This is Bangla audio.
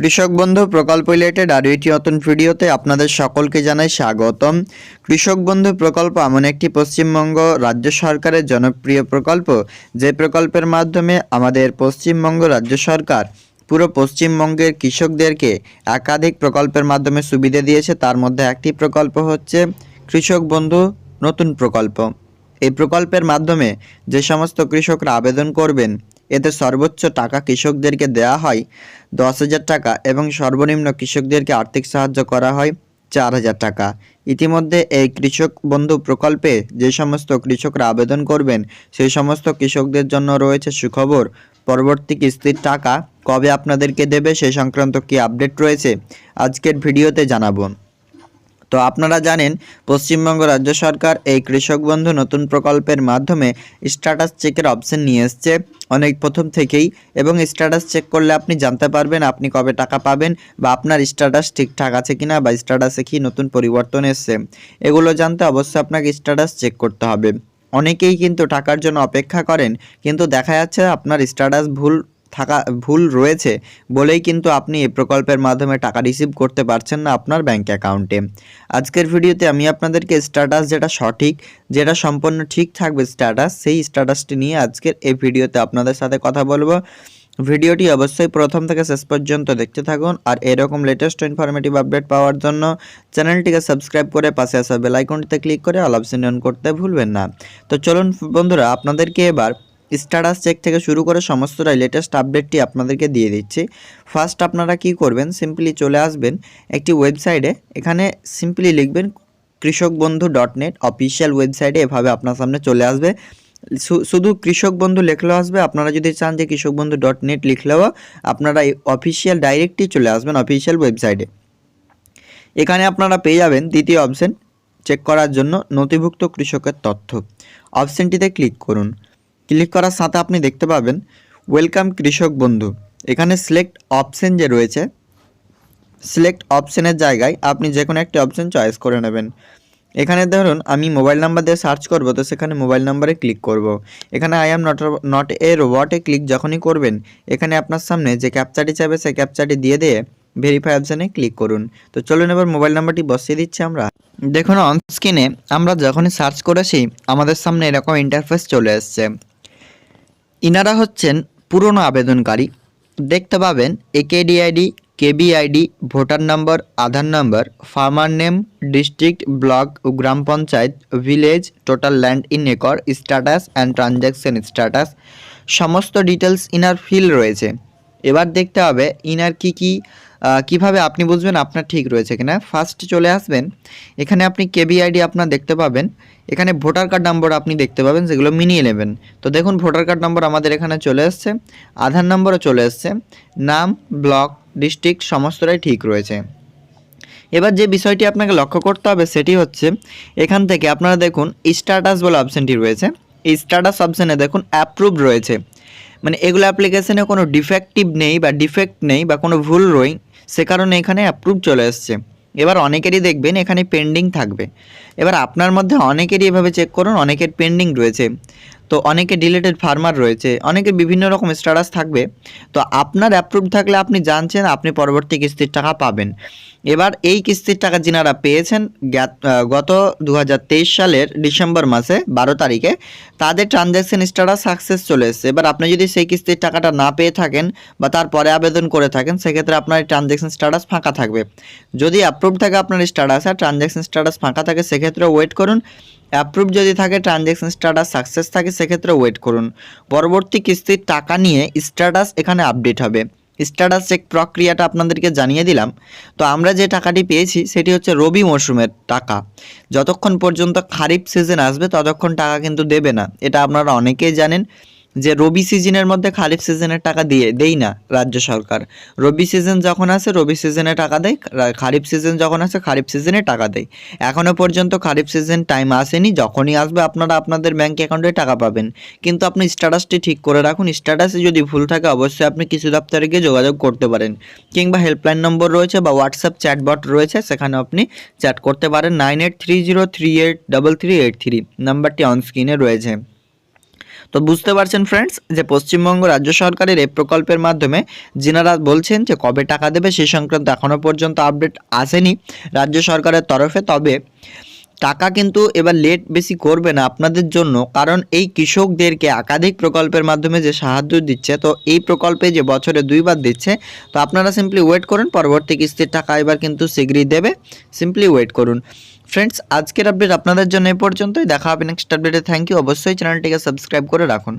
কৃষক বন্ধু প্রকল্প রিলেটেড আরও একটি নতুন ভিডিওতে আপনাদের সকলকে জানাই স্বাগতম। কৃষক বন্ধু প্রকল্প এমন একটি পশ্চিমবঙ্গ রাজ্য সরকারের জনপ্রিয় প্রকল্প। যে প্রকল্পের মাধ্যমে আমাদের পশ্চিমবঙ্গ রাজ্য সরকার পুরো পশ্চিমবঙ্গের কৃষকদেরকে একাধিক প্রকল্পের মাধ্যমে সুবিধা দিয়েছে, তার মধ্যে একটি প্রকল্প হচ্ছে কৃষক বন্ধু নতুন প্রকল্প। এই প্রকল্পের মাধ্যমে যে সমস্ত কৃষকরা আবেদন করবেন এতে সর্বোচ্চ টাকা কৃষকদেরকে দেওয়া হয় দশ হাজার টাকা এবং সর্বনিম্ন কৃষকদেরকে আর্থিক সাহায্য করা হয় চার হাজার টাকা। ইতিমধ্যে এই কৃষক বন্ধু প্রকল্পে যে সমস্ত কৃষকরা আবেদন করবেন, সেই সমস্ত কৃষকদের জন্য রয়েছে সুখবর। পরবর্তী কিস্তির টাকা কবে আপনাদেরকে দেবে সেই সংক্রান্ত কি আপডেট রয়েছে, আজকের ভিডিওতে জানাব। তো আপনারা জানেন, পশ্চিমবঙ্গ রাজ্য সরকার এই কৃষক বন্ধু নতুন প্রকল্পের মাধ্যমে স্ট্যাটাস চেকের অপশন নিয়ে এসছে। অনেক প্রথম থেকেই এবং স্ট্যাটাস চেক করলে আপনি জানতে পারবেন আপনি কবে টাকা পাবেন বা আপনার স্ট্যাটাস ঠিকঠাক আছে কিনা বা স্ট্যাটাসে কি নতুন পরিবর্তন এসছে। এগুলো জানতে অবশ্যই আপনাকে স্ট্যাটাস চেক করতে হবে। অনেকেই কিন্তু টাকার জন্য অপেক্ষা করেন, কিন্তু দেখা যাচ্ছে আপনার স্ট্যাটাস ভুল থাকা ভুল রয়েছে বলেই কিন্তু আপনি এই প্রকল্পের মাধ্যমে টাকা রিসিভ করতে পারছেন না আপনার ব্যাংক অ্যাকাউন্টে আজকের ভিডিওতে আমি আপনাদেরকে স্ট্যাটাস যেটা সঠিক, যেটা সম্পূর্ণ ঠিক থাকবে স্ট্যাটাস সেই স্ট্যাটাসটি নিয়ে আজকের এই ভিডিওতে আপনাদের সাথে কথা বলব। ভিডিওটি অবশ্যই প্রথম থেকে শেষ পর্যন্ত দেখতে থাকুন আর এরকম লেটেস্ট ইনফরমেটিভ আপডেট পাওয়ার জন্য চ্যানেলটিকে সাবস্ক্রাইব করে পাশে আসা বেল আইকনটিতে ক্লিক করে অল অপশন করতে ভুলবেন না। তো চলুন বন্ধুরা, আপনাদেরকে এবার স্ট্যাটাস চেক থেকে শুরু করে সমস্তটাই লেটেস্ট আপডেটটি আপনাদেরকে দিয়ে দিচ্ছি। ফার্স্ট আপনারা কি করবেন সিম্পলি চলে আসবেন একটি ওয়েবসাইটে এখানে সিম্পলি লিখবেন কৃষক বন্ধু ডট নেট অফিসিয়াল ওয়েবসাইটে এভাবে আপনার সামনে চলে আসবে। শুধু কৃষক বন্ধু লিখলেও আসবে, আপনারা যদি চান যে কৃষক বন্ধু ডট নেট লিখলেও আপনারা এই অফিসিয়াল ডাইরেক্টই চলে আসবেন অফিসিয়াল ওয়েবসাইটে এখানে আপনারা পেয়ে যাবেন দ্বিতীয় অপশন চেক করার জন্য নথিভুক্ত কৃষকের তথ্য। অপশনটিতে ক্লিক করুন। ক্লিক করার সাথে আপনি দেখতে পাবেন ওয়েলকাম কৃষক বন্ধু। এখানে সিলেক্ট অপশন যে রয়েছে সিলেক্ট অপশনের জায়গায় আপনি যে কোনো একটি অপশন চয়েস করে নেবেন। এখানে ধরুন, আমি মোবাইল নাম্বার দিয়ে সার্চ করব, তো সেখানে মোবাইল নাম্বারে ক্লিক করব। এখানে I am not not a রোবটে click যখনই করবেন, এখানে আপনার সামনে যে ক্যাপচাটি চাইবে, সেই ক্যাপচাটি দিয়ে দিয়ে ভেরিফাই অপশানে ক্লিক করুন। তো চলুন এবার মোবাইল নাম্বারটি বসিয়ে দিচ্ছি আমরা। দেখুন অন স্ক্রিনে আমরা যখনই সার্চ করেছি, আমাদের সামনে এরকম ইন্টারফেস চলে এসছে। ইনারা হচ্ছেন পুরনো আবেদনকারী। দেখতে পাবেন একেডিআইডি কেবিআইডি ভোটার নম্বর, আধার নম্বর, ফার্মার নেম, ডিস্ট্রিক্ট, ব্লক ও গ্রাম panchayat, village, total land in acre, status and transaction status. সমস্ত ডিটেলস ইনার ফিল রয়েছে। এবার দেখতে হবে ইনার কি কি কীভাবে আপনি বুঝবেন আপনার ঠিক রয়েছে কিনা। ফার্স্ট চলে আসবেন, এখানে আপনি কেবিআইডি আপনার দেখতে পাবেন। এখানে ভোটার কার্ড নম্বর আপনি দেখতে পাবেন, যেগুলো মিনিয়ে নেবেন। তো দেখুন, ভোটার কার্ড নম্বর আমাদের এখানে চলে এসছে, আধার নম্বরও চলে এসছে, নাম, ব্লক, ডিস্ট্রিক্ট, সমস্তটাই ঠিক রয়েছে। এবার যে বিষয়টি আপনাকে লক্ষ্য করতে হবে সেটি হচ্ছে, এখান থেকে আপনারা দেখুন স্ট্যাটাস বলে অপশানটি রয়েছে। এই স্ট্যাটাস অপশানে দেখুন অ্যাপ্রুভ রয়েছে। মানে এগুলো অ্যাপ্লিকেশনে কোনো ডিফেক্টিভ নেই বা ডিফেক্ট নেই বা কোনো ভুল রই, সে কারণে এখানে অ্যাপ্রুভ চলে এসছে। এবার অনেকেরই দেখবেন এখানে পেন্ডিং থাকবে। এবার আপনার মধ্যে অনেকেরই এভাবে চেক করুন, অনেকের পেন্ডিং রয়েছে। তো অনেকে ডিলেটেড ফার্মার রয়েছে, অনেকের বিভিন্ন রকম স্ট্যাটাস থাকবে। তো আপনার অ্যাপ্রুভ থাকলে আপনি জানছেন, আপনি পরবর্তী কিস্তির টাকা পাবেন। এবার এই কিস্তির টাকা যিনারা পেয়েছেন গত দুহাজার তেইশ সালের ডিসেম্বর মাসে বারো তারিখে, তাদের ট্রানজ্যাকশন স্ট্যাটাস সাকসেস চলে এসেছে। এবার আপনি যদি সেই কিস্তির টাকাটা না পেয়ে থাকেন বা তারপরে আবেদন করে থাকেন, সেক্ষেত্রে আপনার ট্রানজ্যাকশন স্ট্যাটাস ফাঁকা থাকবে। যদি অ্যাপ্রুভ থাকে আপনার স্ট্যাটাস আর ট্রানজ্যাকশন স্ট্যাটাস ফাঁকা থাকে, সেক্ষেত্রে ওয়েট করুন। অ্যাপ্রুভ যদি থাকে ট্রানজ্যাকশন স্ট্যাটাস সাকসেস থাকে, সেক্ষেত্রে ওয়েট করুন। পরবর্তী কিস্তির টাকা নিয়ে স্ট্যাটাস এখানে আপডেট হবে। স্ট্যাটাস চেক প্রক্রিয়াটা আপনাদেরকে জানিয়ে দিলাম। তো আমরা যে টাকাটি পেয়েছি, সেটি হচ্ছে রবি মরশুমের টাকা। যতক্ষণ পর্যন্ত খারিফ সিজন আসবে, ততক্ষণ টাকা কিন্তু দেবে না। এটা আপনারা অনেকেই জানেন। যে রবি সিজনের মধ্যে খারিফ সিজনের টাকা দিয়ে, দেই না রাজ্য সরকার। রবি সিজন যখন আসে, রবি সিজনে টাকা দেয় খারিফ সিজন যখন আসে খারিফ সিজনে টাকা দেয়। এখনও পর্যন্ত খারিফ সিজন টাইম আসেনি, যখনই আসবে আপনারা আপনাদের ব্যাঙ্ক অ্যাকাউন্টে টাকা পাবেন। কিন্তু আপনি স্ট্যাটাসটি ঠিক করে রাখুন স্ট্যাটাসে যদি ভুল থাকে, অবশ্যই আপনি কৃষি দপ্তরে গিয়ে যোগাযোগ করতে পারেন। কিংবা হেল্পলাইন নম্বর রয়েছে বা হোয়াটসঅ্যাপ চ্যাটবট রয়েছে, সেখানে আপনি চ্যাট করতে পারেন nine eight three zero three eight double three eight three নাম্বারটি অন স্ক্রিনে রয়েছে। তো বুঝতে পারছেন ফ্রেন্ডস যে পশ্চিমবঙ্গ রাজ্য সরকারের এই প্রকল্পের মাধ্যমে যিনারা বলছেন যে কবে টাকা দেবে সেই সংক্রান্ত এখনও পর্যন্ত আপডেট আসেনি রাজ্য সরকারের তরফে। তবে টাকা কিন্তু এবার লেট বেশি করবে না আপনাদের জন্য, কারণ এই কৃষকদেরকে একাধিক প্রকল্পের মাধ্যমে যে সাহায্য দিচ্ছে, তো এই প্রকল্পে যে বছরে দুইবার দিচ্ছে, তো আপনারা সিম্পলি ওয়েট করুন, পরবর্তী কিস্তির টাকা এবার কিন্তু শীঘ্রই দেবে। সিম্পলি ওয়েট করুন। ফ্রেন্ডস আজকের আপডেট আপনাদের জন্য এই পর্যন্তই। দেখা হবে নেক্সট আপডেটে থ্যাংক ইউ অবশ্যই চ্যানেলটিকে সাবস্ক্রাইব করে রাখুন।